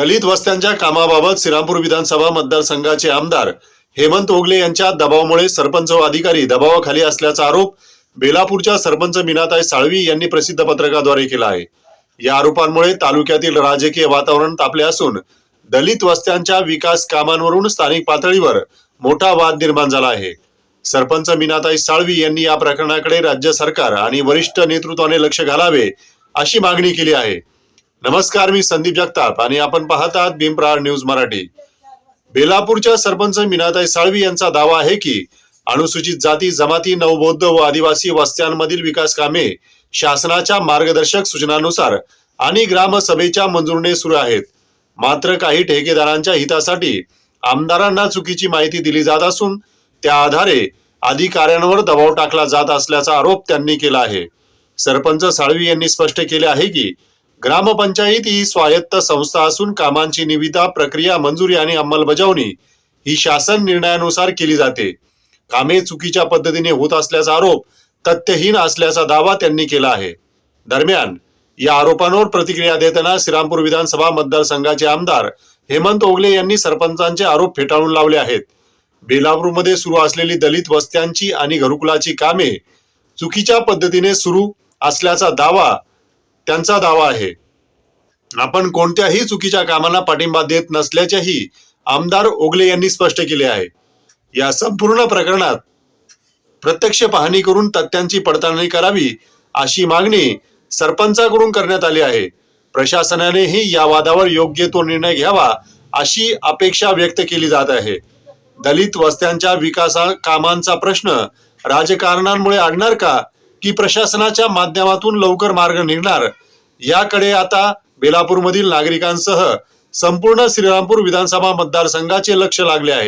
दलित वस्त्यांच्या कामाबाबत श्रीरामपूर विधानसभा मतदारसंघाचे आमदार हेमंत ओगले यांच्या दबावामुळे सरपंच व अधिकारी दबावाखाली असल्याचा आरोप बेलापूरच्या सरपंच मीनाताई साळवी यांनी प्रसिद्ध पत्रकाद्वारे केला आहे. या आरोपांमुळे तालुक्यातील राजकीय वातावरण तापले असून दलित वस्त्यांच्या विकास कामांवरून स्थानिक पातळीवर मोठा वाद निर्माण झाला आहे. सरपंच मीनाताई साळवी यांनी या प्रकरणाकडे राज्य सरकार आणि वरिष्ठ नेतृत्वाने लक्ष घालावे अशी मागणी केली आहे. नमस्कार मी संदीप जगताप आणि आपण पाहत आहात भीमप्रहार न्यूज मराठी. बेलापूरच्या सरपंच मीनाताई साळवी यांचा दावा आहे की अनुसूचित जाती जमाती नवबौद्ध व आदिवासी वस्त्यांमधील विकास कामे शासनाच्या मार्गदर्शक सूचनानुसार आणि ग्रामसभेच्या मंजुरीने सुरू आहेत. मात्र काही ठेकेदारांच्या हितासाठी आमदारांना चुकीची माहिती दिली जात असून त्या आधारे अधिकाऱ्यांवर दबाव टाकला जात असल्याचा आरोप त्यांनी केला आहे. सरपंच साळवी यांनी स्पष्ट केले आहे की ग्रामपंचायत ही स्वायत्त संस्था असून कामांची निविदा प्रक्रिया मंजुरी आणि अंमलबजावणी ही शासन निर्णयानुसार केली जाते. कामे चुकीच्या पद्धतीने होत असल्याचा आरोप तथ्यहीन असल्याचा दावा त्यांनी केला आहे. दरम्यान या आरोपांवर प्रतिक्रिया देताना श्रीरामपूर विधानसभा मतदारसंघाचे आमदार हेमंत ओगले यांनी सरपंचांचे आरोप फेटाळून लावले आहेत. बेलापूरमध्ये सुरू असलेली दलित वस्त्यांची आणि घरकुलाची कामे चुकीच्या पद्धतीने सुरू असल्याचा दावा त्यांचा दावा आहे. आपण कोणत्याही चुकीच्या कामांना पाठिंबा देत नसल्याचेही आमदार ओगले यांनी स्पष्ट केले आहे. या संपूर्ण प्रकरणात प्रत्यक्ष पाहणी करून तथ्यांची पडताळणी करावी अशी मागणी सरपंचाकडून करण्यात आली आहे. प्रशासनानेही या वादावर योग्य तो निर्णय घ्यावा अशी अपेक्षा व्यक्त केली जात आहे. दलित वस्त्यांच्या विकासा कामांचा प्रश्न राजकारणांमुळे आणणार का? की प्रशासनाच्या माध्यमातून लवकर मार्ग निघणार. याकडे आता बेलापूरमधील नागरिकांसह संपूर्ण श्रीरामपूर विधानसभा मतदारसंघाचे लक्ष लागले आहे.